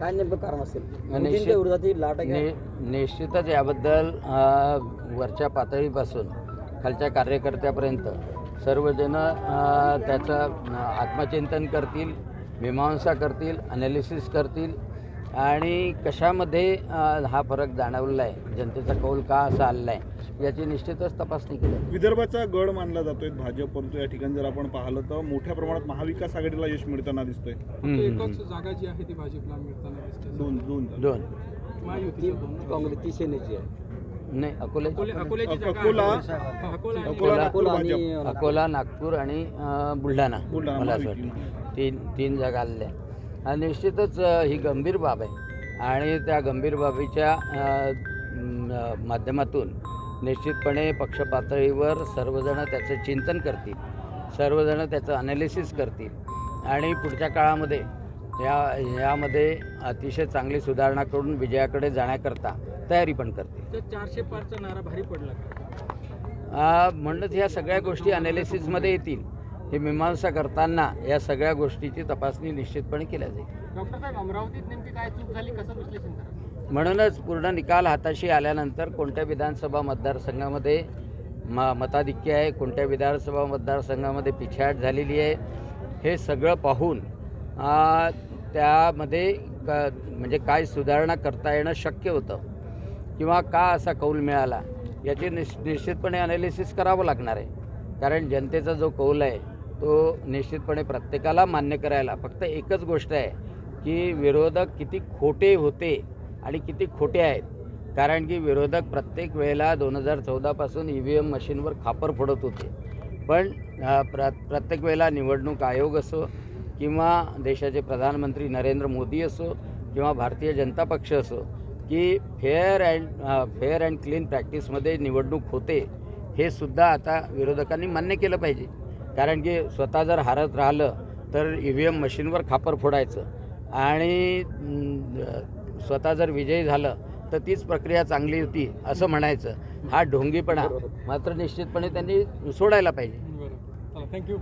काय नेमकं कारण असेल? निश्चित- विरोधातील लाट आहे नि निश्चितच याबद्दल अ, वरच्या पातळीपासून खालच्या कार्यकर्त्यापर्यंत सर्वजण अ, त्याचं अ, आत्मचिंतन करतील मीमांसा करतील अनालिसिस करतील आणि कशामध्ये हा फरक जाणवलेला आहे? जनतेचा कौल का असा आलेला आहे? याची निश्चितच तपासणी केली. विदर्भाचा गड मानला जातोय भाजप परंतु या ठिकाणी जर आपण पाहिलं तर मोठ्या प्रमाणात महाविकास आघाडीला यश मिळताना दिसतंय. एकच. जागा जी आहे ती भाजपला मिळताना दिसते. दोन काँग्रेस ती सेनेची आहे. नाही अकोले अकोले अकोला- नागपूर आणि बुलढाणा मला असं. वाटतं. तीन तीन जागा आलेल्या आणि निश्चितच ही गंभीर बाब आहे. आणि त्या गंभीर बाबीच्या माध्यमातून निश्चितपणे पक्ष पातळीवर सर्वजण त्याचं चिंतन करतील सर्वजण त्याचं अनालिसिस करतील. आणि पुढच्या काळामध्ये या यामध्ये अतिशय चांगली सुधारणा करून विजयाकडे जाण्याकरता तयारी पण करतील. तर चारशे पाचचा नारा भारी पडला म्हणूनच ह्या सगळ्या गोष्टी अनालिसिसमध्ये येतील. हे मीमांसा करताना या सगळ्या गोष्टीची तपासणी निश्चितपणे केल्या जाईल. डॉक्टर साहेब अमरावतीत नेमकी काय चूक झाली कसं विश्लेषण करा म्हणूनच पूर्ण निकाल हाताशी आल्यानंतर कोणत्या विधानसभा मतदारसंघामध्ये म मताधिक्य आहे कोणत्या विधानसभा मतदारसंघामध्ये पिछाट झालेली आहे हे सगळं पाहून त्यामध्ये क म्हणजे काय सुधारणा करता येणं शक्य होतं किंवा का असा कौल मिळाला याची निश निश्चितपणे अनालिसिस करावं लागणार आहे. कारण जनतेचा जो कौल आहे तो निश्चितपणे प्रत्येकाला मान्य करायला. फक्त एकच गोष्ट आहे की विरोधक किती खोटे होते आणि किती खोटे आहेत. कारण की विरोधक प्रत्येक वेळेला दोन हजार चौदापासून ई व्ही एम मशीनवर खापर फोडत होते. पण प्र प्रत्येक वेळेला निवडणूक आयोग असो किंवा देशाचे प्रधानमंत्री नरेंद्र मोदी असो किंवा भारतीय जनता पक्ष असो की fair and fair and clean प्रॅक्टिसमध्ये निवडणूक होते हे सुद्धा आता विरोधकांनी मान्य केलं पाहिजे. कारण की स्वतः जर हारत राहिलं तर ई व्ही एम मशीनवर खापर फोडायचं. आणि स्वतः जर विजयी झालं तर तीच प्रक्रिया चांगली होती असं म्हणायचं. हा ढोंगीपणा मात्र निश्चितपणे त्यांनी सोडायला पाहिजे. थँक्यू